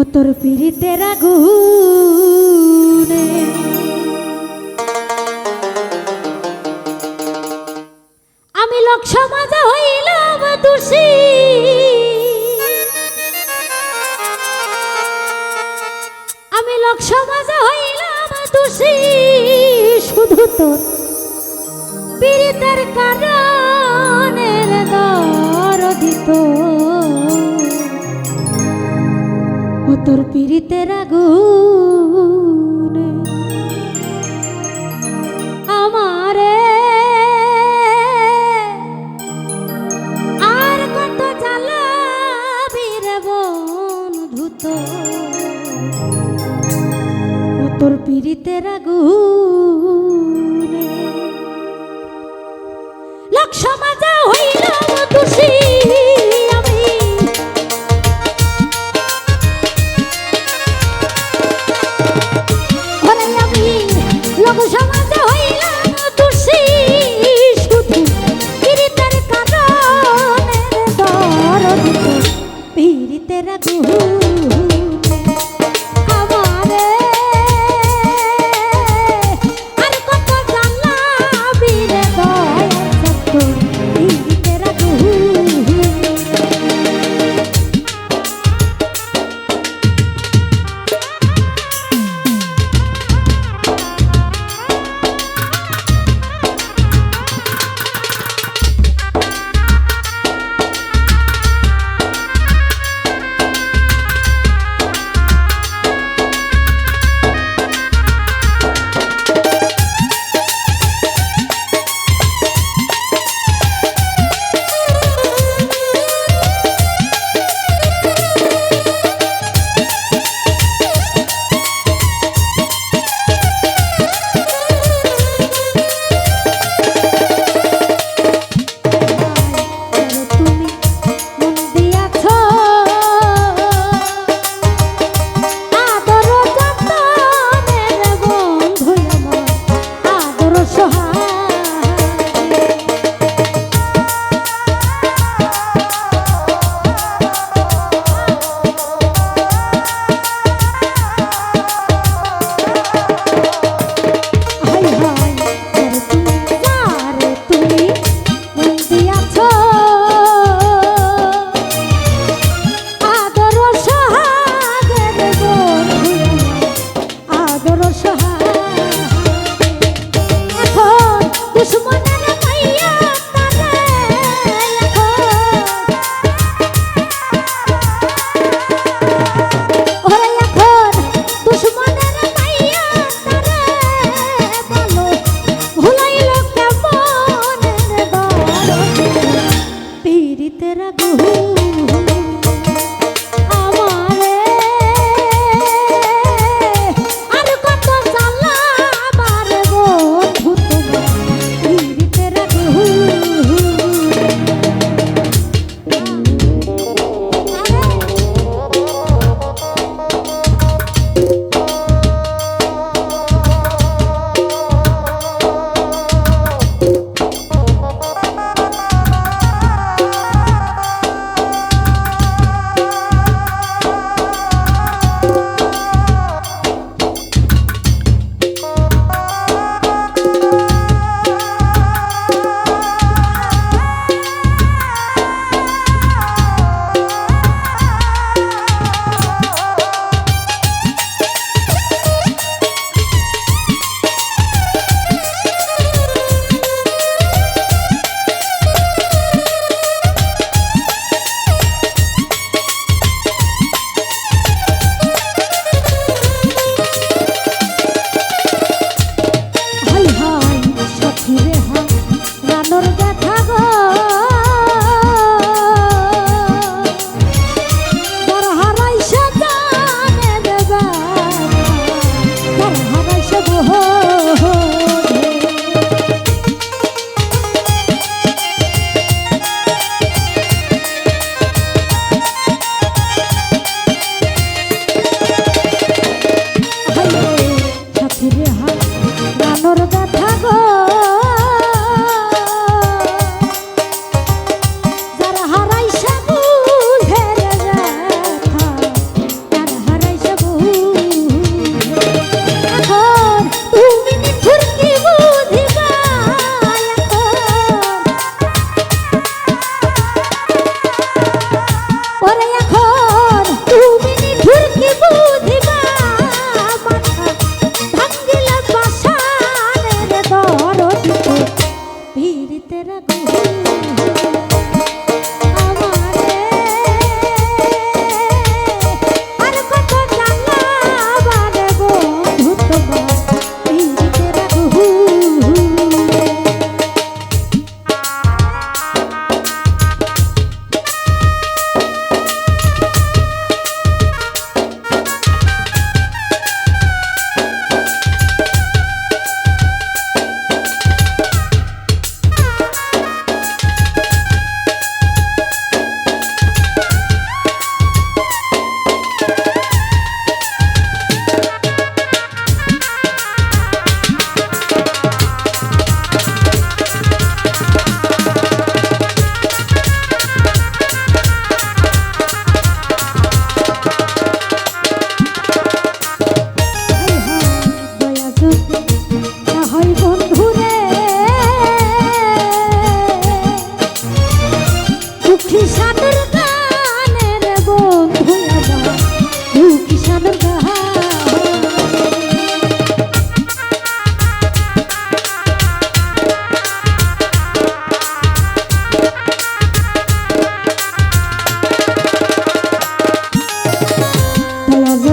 ও তোর পিড়িতের আগুনে। আমি লোক সমাজ হইলাম দোষী। আমি লোক সমাজ হইলাম দোষী। শুধু তোর পীড়িতের কারণের দর দিত তোর পীড়িতের আগুনে। আমারে আর কত জ্বালাবি রে বন্ধু তোর পীড়িতের আগুনে। লোক সমাজে হইলাম দোষী লোক সমাজে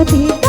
राधे